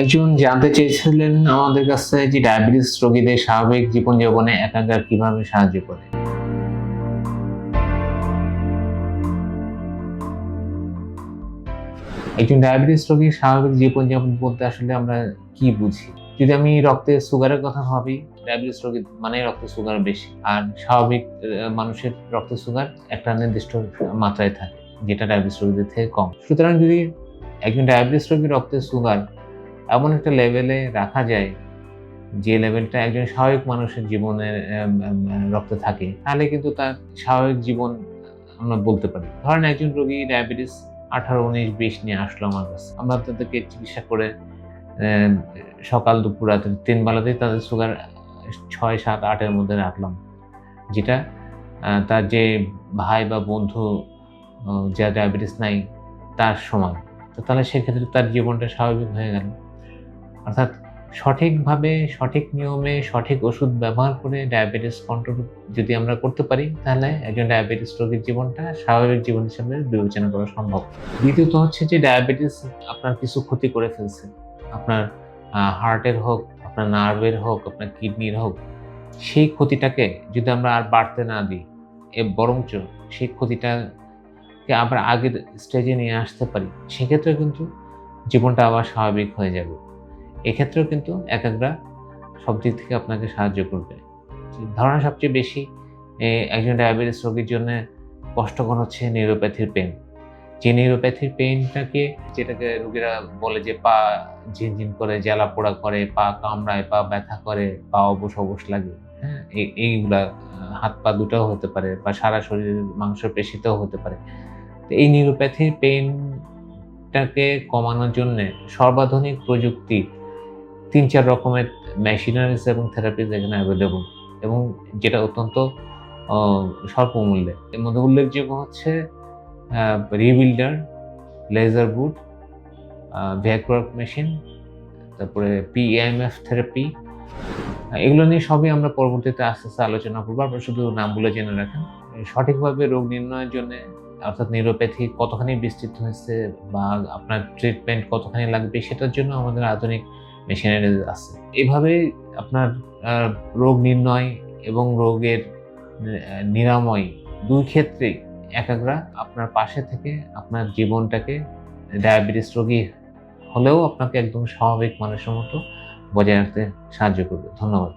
একজন জানতে চেয়েছিলেন আমাদের কাছে যে ডায়াবেটিস রোগীদের স্বাভাবিক জীবনযাপনে একাগ্র কীভাবে সাহায্য করে। একজন ডায়াবেটিস রোগীর স্বাভাবিক জীবনযাপন বলতে আসলে আমরা কি বুঝি? যদি আমি রক্তে সুগারের কথা ভাবি, ডায়াবেটিস রোগী মানে রক্তে সুগার বেশি। আর স্বাভাবিক মানুষের রক্তে সুগার একটা নির্দিষ্ট মাত্রায় থাকে, যেটা ডায়াবেটিস রোগীদের থেকে কম। সুতরাং যদি একজন ডায়াবেটিস রোগীর রক্তে সুগার এমন একটা লেভেলে রাখা যায় যে লেভেলটা একজন স্বাভাবিক মানুষের জীবনের রক্তে থাকে। তাহলে কিন্তু তার স্বাভাবিক জীবন আমরা বলতে পারি। ধরেন একজন রোগী ডায়াবেটিস আঠারো, উনিশ, বিশ নিয়ে আসলো আমার কাছে। আমরা তাদেরকে চিকিৎসা করে সকাল, দুপুর রাতে তিন বেলাতেই তাদের সুগার ছয়, সাত, আটের মধ্যে রাখলাম। যেটা তার যে ভাই বা বন্ধু যা ডায়াবেটিস নাই, তার সমান। তো তাহলে সেক্ষেত্রে তার জীবনটা স্বাভাবিক হয়ে গেল। অর্থাৎ সঠিকভাবে, সঠিক নিয়মে, সঠিক ওষুধ ব্যবহার করে ডায়াবেটিস কন্ট্রোল যদি আমরা করতে পারি, তাহলে একজন ডায়াবেটিস রোগীর জীবনটা স্বাভাবিক জীবন হিসেবে বিবেচনা করা সম্ভব। দ্বিতীয়ত হচ্ছে যে ডায়াবেটিস আপনার কিছু ক্ষতি করে ফেলছে। আপনার হার্টের হোক, আপনার নার্ভের হোক, আপনার কিডনির হোক, সেই ক্ষতিটাকে যদি আমরা আর বাড়তে না দিই, এ বরঞ্চ সেই ক্ষতিটাকে আবার আগের স্টেজে নিয়ে আসতে পারি, সেক্ষেত্রে কিন্তু জীবনটা আবার স্বাভাবিক হয়ে যাবে। এক্ষেত্রেও কিন্তু একাগ্রা সব দিক থেকে আপনাকে সাহায্য করবে। ধারণা সবচেয়ে বেশি একজন ডায়াবেটিস রোগীর জন্য কষ্টকর হচ্ছে নিউরোপ্যাথির পেন যে নিউরোপ্যাথির পেইনটাকে যেটাকে রোগীরা বলে যে পা ঝিনঝিন করে, জ্বালা পোড়া করে, পা কামড়ায়, পা ব্যথা করে, পা অবশ অবশ লাগে হ্যাঁ? এই- এইগুলা হাত পা দুটাও হতে পারে বা সারা শরীরের মাংস পেশিতেও হতে পারে। তো এই নিউরোপ্যাথির পেইনটাকে কমানোর জন্য সর্বাধুনিক প্রযুক্তি তিন চার রকমের মেশিনারিজ এবং থেরাপিজ এখানে অ্যাভেলেবল এবং যেটা অত্যন্ত স্বল্প মূল্যে এর মধ্যে উল্লেখযোগ্য হচ্ছে rebuilder laser boot vacuum machine তারপরে পিএমএফ থেরাপি এগুলো নিয়ে সবই আমরা পরবর্তীতে আস্তে আস্তে আলোচনা করব। আপনারা শুধু নামগুলো জেনে রাখেন। সঠিকভাবে রোগ নির্ণয়ের জন্য, অর্থাৎ নিউরোপ্যাথি কতখানি বিস্তৃত হয়েছে বা আপনার ট্রিটমেন্ট কতখানি লাগবে, সেটার জন্য আমাদের আধুনিক মেশিনারিজ আছে। এভাবে আপনার রোগ নির্ণয় এবং রোগের নিরাময় দুই ক্ষেত্রেই একাগ্রা আপনার পাশে থেকে আপনার জীবনটাকে ডায়াবেটিস রোগী হলেও আপনাকে একদম স্বাভাবিক মানুষের মতো বজায় রাখতে সাহায্য করবে। ধন্যবাদ।